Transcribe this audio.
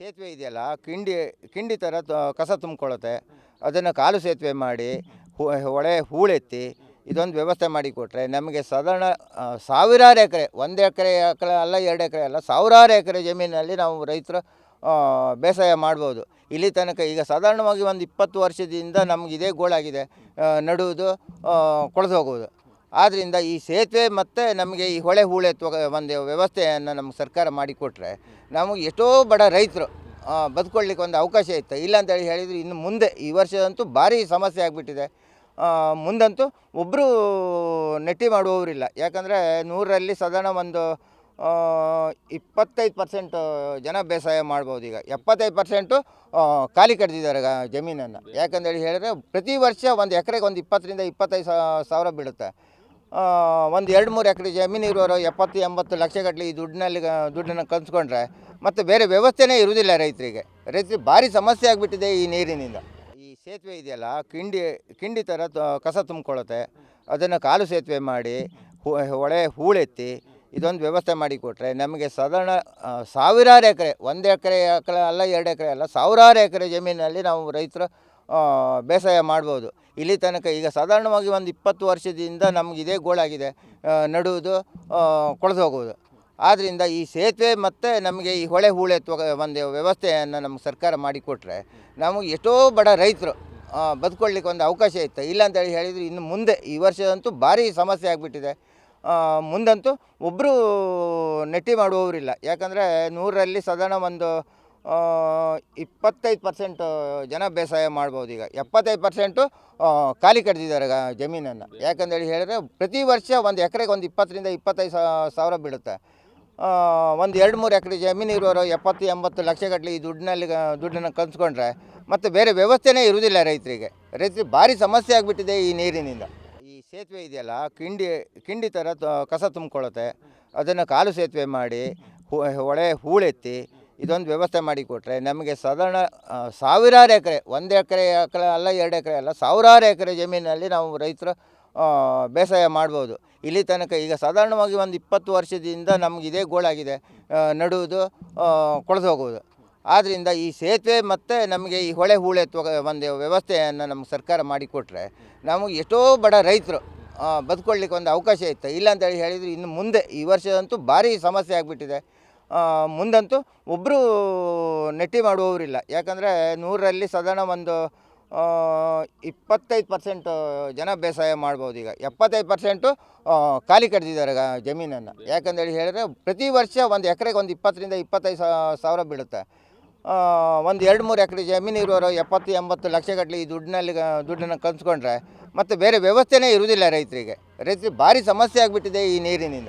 ಸೇತುವೆ ಇದೆಯಲ್ಲ, ಕಿಂಡಿ ಕಿಂಡಿ ಥರ ಕಸ ತುಂಬಿಕೊಳ್ಳುತ್ತೆ. ಅದನ್ನು ಕಾಲು ಸೇತುವೆ ಮಾಡಿ ಹೊಳೆ ಹೂಳೆತ್ತಿ, ಇದೊಂದು ವ್ಯವಸ್ಥೆ ಮಾಡಿಕೊಟ್ರೆ ನಮಗೆ ಸಾಧಾರಣ ಸಾವಿರಾರು ಎಕರೆ, ಒಂದು ಎಕರೆ ಎಕರೆ ಅಲ್ಲ, ಎರಡು ಎಕರೆ ಅಲ್ಲ, ಸಾವಿರಾರು ಎಕರೆ ಜಮೀನಲ್ಲಿ ನಾವು ರೈತರು ಬೇಸಾಯ ಮಾಡ್ಬೋದು. ಇಲ್ಲಿ ತನಕ ಈಗ ಸಾಧಾರಣವಾಗಿ ಒಂದು ಇಪ್ಪತ್ತು ವರ್ಷದಿಂದ ನಮ್ಗೆ ಇದೇ ಗೋಳಾಗಿದೆ ನಡುವುದು ಕೊಳೆದು ಹೋಗುವುದು. ಆದ್ದರಿಂದ ಈ ಸೇತುವೆ ಮತ್ತು ನಮಗೆ ಈ ಹೊಳೆ ಹೂಳೆ ಒಂದು ವ್ಯವಸ್ಥೆಯನ್ನು ನಮ್ಗೆ ಸರ್ಕಾರ ಮಾಡಿಕೊಟ್ರೆ ನಮಗೆ ಎಷ್ಟೋ ಬಡ ರೈತರು ಬದುಕೊಳ್ಳಿಕ್ಕೆ ಒಂದು ಅವಕಾಶ ಇತ್ತು. ಇಲ್ಲ ಅಂತೇಳಿ ಹೇಳಿದರೆ ಇನ್ನು ಮುಂದೆ ಈ ವರ್ಷದಂತೂ ಭಾರಿ ಸಮಸ್ಯೆ ಆಗಿಬಿಟ್ಟಿದೆ. ಮುಂದಂತೂ ಒಬ್ಬರು ನೆಟ್ಟಿ ಮಾಡುವವರಿಲ್ಲ. ಯಾಕಂದರೆ ನೂರರಲ್ಲಿ ಸಾಧಾರಣ ಒಂದು ಇಪ್ಪತ್ತೈದು ಪರ್ಸೆಂಟ್ ಜನ ಬೇಸಾಯ ಮಾಡ್ಬೋದು ಈಗ. ಎಪ್ಪತ್ತೈದು ಪರ್ಸೆಂಟು ಖಾಲಿ ಕಟ್ತಿದ್ದಾರೆ ಗ- ಜಮೀನನ್ನು. ಯಾಕಂದೇಳಿ ಹೇಳಿದ್ರೆ ಪ್ರತಿ ವರ್ಷ ಒಂದು ಎಕರೆಗೆ ಒಂದು ಇಪ್ಪತ್ತರಿಂದ ಇಪ್ಪತ್ತೈದು ಸಾವಿರ ಬೀಳುತ್ತೆ. ಒಂದು ಎರಡು ಮೂರು ಎಕರೆ ಜಮೀನು ಇರೋರು ಎಪ್ಪತ್ತು, ಎಂಬತ್ತು ಲಕ್ಷ ಗಟ್ಟಲೆ ಈ ದುಡ್ಡಿನಲ್ಲಿ ದುಡ್ಡನ್ನು ಕಲ್ಸ್ಕೊಂಡ್ರೆ ಮತ್ತು ಬೇರೆ ವ್ಯವಸ್ಥೆನೇ ಇರುವುದಿಲ್ಲ ರೈತರಿಗೆ. ರೈತರಿಗೆ ಭಾರಿ ಸಮಸ್ಯೆ ಆಗಿಬಿಟ್ಟಿದೆ ಈ ನೀರಿನಿಂದ. ಈ ಸೇತುವೆ ಇದೆಯಲ್ಲ, ಕಿಂಡಿ ಕಿಂಡಿ ಥರ ಕಸ ತುಂಬಿಕೊಳ್ಳುತ್ತೆ. ಅದನ್ನು ಕಾಲು ಸೇತುವೆ ಮಾಡಿ ಹೊಳೆ ಹೂಳೆತ್ತಿ, ಇದೊಂದು ವ್ಯವಸ್ಥೆ ಮಾಡಿಕೊಟ್ರೆ ನಮಗೆ ಸಾಧಾರಣ ಸಾವಿರಾರು ಎಕರೆ, ಒಂದು ಎಕರೆ ಅಲ್ಲ, ಎರಡು ಎಕರೆ ಅಲ್ಲ, ಸಾವಿರಾರು ಎಕರೆ ಜಮೀನಲ್ಲಿ ನಾವು ರೈತರು ಬೇಸಾಯ ಮಾಡ್ಬೋದು. ಇಲ್ಲಿ ತನಕ ಈಗ ಸಾಧಾರಣವಾಗಿ ಒಂದು ಇಪ್ಪತ್ತು ವರ್ಷದಿಂದ ನಮ್ಗೆ ಇದೇ ಗೋಳಾಗಿದೆ. ನಡುವುದು ಕೊಳೆದು ಹೋಗುವುದು. ಆದ್ದರಿಂದ ಈ ಸೇತುವೆ ಮತ್ತು ನಮಗೆ ಈ ಹೊಳೆ ಹೂಳೆತ್ತುವ ಒಂದು ವ್ಯವಸ್ಥೆಯನ್ನು ನಮ್ಗೆ ಸರ್ಕಾರ ಮಾಡಿಕೊಟ್ರೆ ನಮಗೆ ಎಷ್ಟೋ ಬಡ ರೈತರು ಬದುಕೊಳ್ಳಿಕ್ಕೆ ಒಂದು ಅವಕಾಶ ಇತ್ತು. ಇಲ್ಲ ಅಂತೇಳಿ ಹೇಳಿದರೆ ಇನ್ನು ಮುಂದೆ ಈ ವರ್ಷದಂತೂ ಭಾರಿ ಸಮಸ್ಯೆ ಆಗಿಬಿಟ್ಟಿದೆ. ಮುಂದಂತೂ ಒಬ್ಬರು ನೆಟ್ಟಿ ಮಾಡುವವರಿಲ್ಲ. ಯಾಕಂದರೆ ನೂರರಲ್ಲಿ ಸಾಧಾರಣ ಒಂದು ಇಪ್ಪತ್ತೈದು ಪರ್ಸೆಂಟ್ ಜನ ಬೇಸಾಯ ಮಾಡ್ಬೋದು ಈಗ. ಎಪ್ಪತ್ತೈದು ಪರ್ಸೆಂಟು ಖಾಲಿ ಕಟ್ಟಿದ್ದಾರೆ ಜಮೀನನ್ನು. ಯಾಕಂದೇಳಿ ಹೇಳಿದ್ರೆ ಪ್ರತಿ ವರ್ಷ ಒಂದು ಎಕರೆಗೆ ಒಂದು ಇಪ್ಪತ್ತರಿಂದ ಇಪ್ಪತ್ತೈದು ಸಾವಿರ ಬೀಳುತ್ತೆ. ಒಂದು ಎರಡು ಮೂರು ಎಕರೆ ಜಮೀನು ಇರೋರು ಎಪ್ಪತ್ತು, ಎಂಬತ್ತು ಲಕ್ಷ ಗಟ್ಟಲೆ ಈ ದುಡ್ಡಿನಲ್ಲಿ ದುಡ್ಡನ್ನು ಕಲ್ಸ್ಕೊಂಡ್ರೆ ಮತ್ತು ಬೇರೆ ವ್ಯವಸ್ಥೆನೇ ಇರುವುದಿಲ್ಲ ರೈತರಿಗೆ. ರೈತರಿಗೆ ಭಾರಿ ಸಮಸ್ಯೆ ಆಗಿಬಿಟ್ಟಿದೆ ಈ ನೀರಿನಿಂದ. ಈ ಸೇತುವೆ ಇದೆಯಲ್ಲ, ಕಿಂಡಿ ಕಿಂಡಿ ಥರ ಕಸ ತುಂಬಿಕೊಳ್ಳುತ್ತೆ ಅದನ್ನು ಕಾಲು ಸೇತುವೆ ಮಾಡಿ ಹೊಳೆ, ಹೂಳೆತ್ತಿ ಇದೊಂದು ವ್ಯವಸ್ಥೆ ಮಾಡಿಕೊಟ್ರೆ ನಮಗೆ ಸಾಧಾರಣ ಸಾವಿರಾರು ಎಕರೆ, ಒಂದು ಎಕರೆ ಎಕರೆ ಅಲ್ಲ, ಎರಡು ಎಕರೆ ಅಲ್ಲ, ಸಾವಿರಾರು ಎಕರೆ ಜಮೀನಲ್ಲಿ ನಾವು ರೈತರು ಬೇಸಾಯ ಮಾಡ್ಬೋದು. ಇಲ್ಲಿ ತನಕ ಈಗ ಸಾಧಾರಣವಾಗಿ ಒಂದು ಇಪ್ಪತ್ತು ವರ್ಷದಿಂದ ನಮ್ಗೆ ಇದೇ ಗೋಳಾಗಿದೆ ನಡುವುದು ಕೊಳೆದು ಹೋಗುವುದು. ಆದ್ದರಿಂದ ಈ ಸೇತುವೆ ಮತ್ತು ನಮಗೆ ಈ ಹೊಳೆ ಹೂಳೆತ್ತುವ ಒಂದು ವ್ಯವಸ್ಥೆಯನ್ನು ನಮ್ಗೆ ಸರ್ಕಾರ ಮಾಡಿಕೊಟ್ರೆ ನಮಗೆ ಎಷ್ಟೋ ಬಡ ರೈತರು ಬದುಕೊಳ್ಳಿಕ್ಕೆ ಒಂದು ಅವಕಾಶ ಇತ್ತು. ಇಲ್ಲ ಅಂತೇಳಿ ಹೇಳಿದರೆ ಇನ್ನು ಮುಂದೆ ಈ ವರ್ಷದಂತೂ ಭಾರಿ ಸಮಸ್ಯೆ ಆಗಿಬಿಟ್ಟಿದೆ. ಮುಂದಂತೂ ಒಬ್ಬರು ನೆಟ್ಟಿ ಮಾಡುವವರಿಲ್ಲ. ಯಾಕಂದರೆ ನೂರರಲ್ಲಿ ಸಾಧಾರಣ ಒಂದು ಇಪ್ಪತ್ತೈದು ಪರ್ಸೆಂಟು ಜನ ಬೇಸಾಯ ಮಾಡ್ಬೋದು ಈಗ. ಎಪ್ಪತ್ತೈದು ಪರ್ಸೆಂಟು ಖಾಲಿ ಕಡ್ದಿದ್ದಾರೆ ಗ- ಜಮೀನನ್ನು. ಯಾಕಂದೇಳಿ ಹೇಳಿದ್ರೆ ಪ್ರತಿ ವರ್ಷ ಒಂದು ಎಕರೆಗೆ ಒಂದು ಇಪ್ಪತ್ತರಿಂದ ಇಪ್ಪತ್ತೈದು ಸಾವಿರ ಬೀಳುತ್ತೆ. ಒಂದು ಎರಡು ಮೂರು ಎಕರೆ ಜಮೀನು ಇರೋರು ಎಪ್ಪತ್ತು, ಎಂಬತ್ತು ಲಕ್ಷ ಗಟ್ಟಲೆ ಈ ದುಡ್ಡಿನಲ್ಲಿ ದುಡ್ಡನ್ನು ಕಲ್ಸ್ಕೊಂಡ್ರೆ ಮತ್ತು ಬೇರೆ ವ್ಯವಸ್ಥೆನೇ ಇರುವುದಿಲ್ಲ ರೈತರಿಗೆ. ರೈತರಿಗೆ ಭಾರಿ ಸಮಸ್ಯೆ ಆಗಿಬಿಟ್ಟಿದೆ ಈ ನೀರಿನಿಂದ.